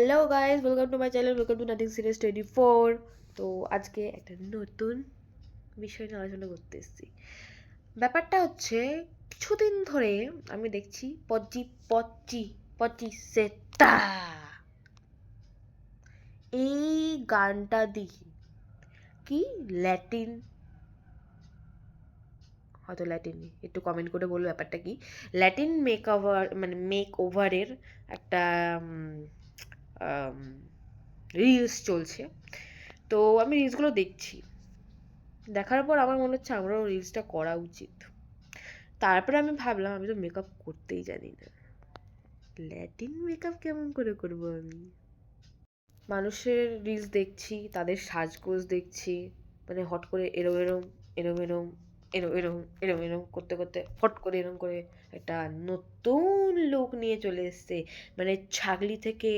Hello guys welcome to my channel welcome to nothing serious twenty four তো আজকে একটা নতুন বিষয় নিয়ে আলোচনা করতে এসেছি। ব্যাপারটা হচ্ছে, কিছুদিন ধরে আমি দেখছি পজি পচি পচি সেতা এই গানটা দিয়ে কি? ল্যাটিন হয়তো ল্যাটিন একটু কমেন্ট করে বলব ব্যাপারটা কি? ল্যাটিন মেক ওভার মানে মেক ওভারের একটা রিলস চলছে। তো আমি রিলসগুলো দেখছি। দেখার পর আমার মনে হচ্ছে আমরাও রিলসটা করা উচিত। তারপরে আমি ভাবলাম, আমি তো মেকআপ করতেই জানি না। ল্যাটিন মেকআপ কেমন করে করব আমি? মানুষের রিলস দেখছি, তাদের সাজগোজ দেখছি মানে হট করে এরম এরম এরম এরম এরম এরম এরম এরম করতে করতে হট করে এরম করে একটা নতুন লোক নিয়ে চলে এসছে। মানে ছাগলি থেকে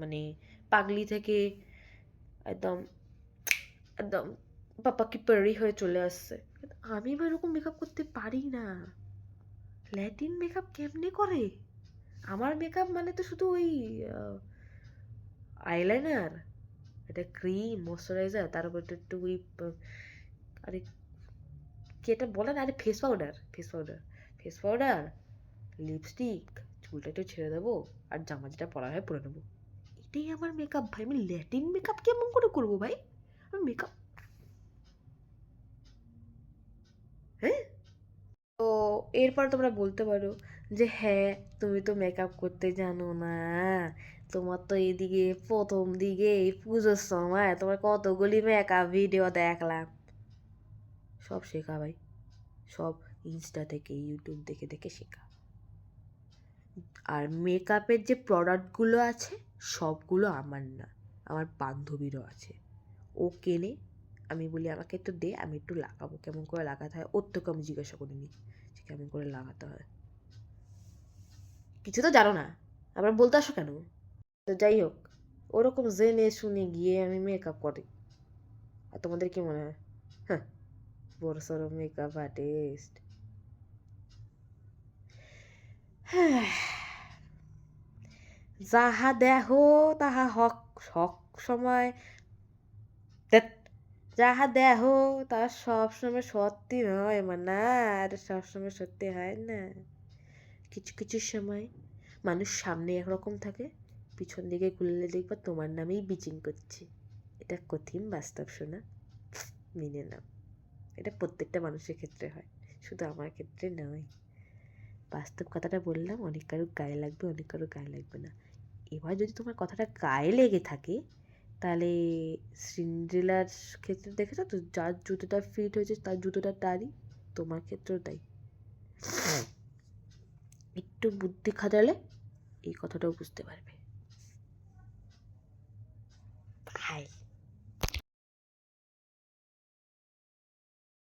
মানে পাগলি থেকে একদম একদম পাপা কি পারি হয়ে চলে আসছে। আমি বা এরকম মেকআপ করতে পারি না। ল্যাটিন মেকআপ কেমনে করে? আমার মেকআপ মানে তো শুধু ওই আইলাইনার একটা ক্রিম ময়শ্চারাইজার তার উপর একটু ওই আরে কি এটা বলে না আরে face powder face powder face powder lipstick চুলটা একটু ছেড়ে দেবো আর জামা যেটা পরা হয় পরে নেব। এটাই আমার মেকআপ ভাই, আমি ল্যাটিন মেকআপ কেমন করে করব ভাই? আমি মেকআপ হ্যাঁ? তো এরপর তোমরা বলতে পারো যে হ্যাঁ তুমি তো মেকআপ করতে জানো না। তোমার তো এদিকে প্রথম দিকে পুজোর সময় তোমার কতগুলি মেকআপ ভিডিও দেখলাম। সব শেখা ভাই। সব ইনস্টা থেকে ইউটিউব দেখে দেখে শেখা। আর মেকআপের যে প্রোডাক্টগুলো আছে, সবগুলো আমার না। আমার বান্ধবীরও আছে। ও কেনে, আমি বলি, আমাকে একটু দে, আমি একটু লাগাবো। কেমন করে লাগাতে হয়, ওর তোকে আমি জিজ্ঞাসা করে নিই যে কেমন করে লাগাতে হয়। কিছু তো জানো না। আবার বলতে আসো কেন? তো যাই হোক, ওরকম জেনে শুনে গিয়ে আমি মেকআপ করি। আর তোমাদের কি মনে হয়? হ্যাঁ। বড় সড়ো মেকআপ আর্টিস্ট যাহা দেহ তাহা হক হক সময় যাহা দেহ তাহা সবসময় সত্যি নয় মানে আর সবসময় সত্যি হয় না কিছু কিছু সময় মানুষ সামনে একরকম থাকে পিছন দিকে ঘুরলে দেখবা তোমার নামেই বিচিং করছে এটা কঠিন বাস্তব শোনা মেনে নাও এটা প্রত্যেকটা মানুষের ক্ষেত্রে হয়। শুধু আমার ক্ষেত্রে নয়। বাস্তব কথাটা বললাম অনেক কারও গায়ে লাগবে অনেক কারও গায়ে লাগবে না। এবার যদি তোমার কথাটা গায়ে লেগে থাকে তাহলে সিন্ড্রেলার ক্ষেত্রে দেখেছ তো যার জুতোটা ফিট হয়েছে তার জুতোটা তারই। তোমার ক্ষেত্রেও তাই। একটু বুদ্ধি খাটালে এই কথাটাও বুঝতে পারবে।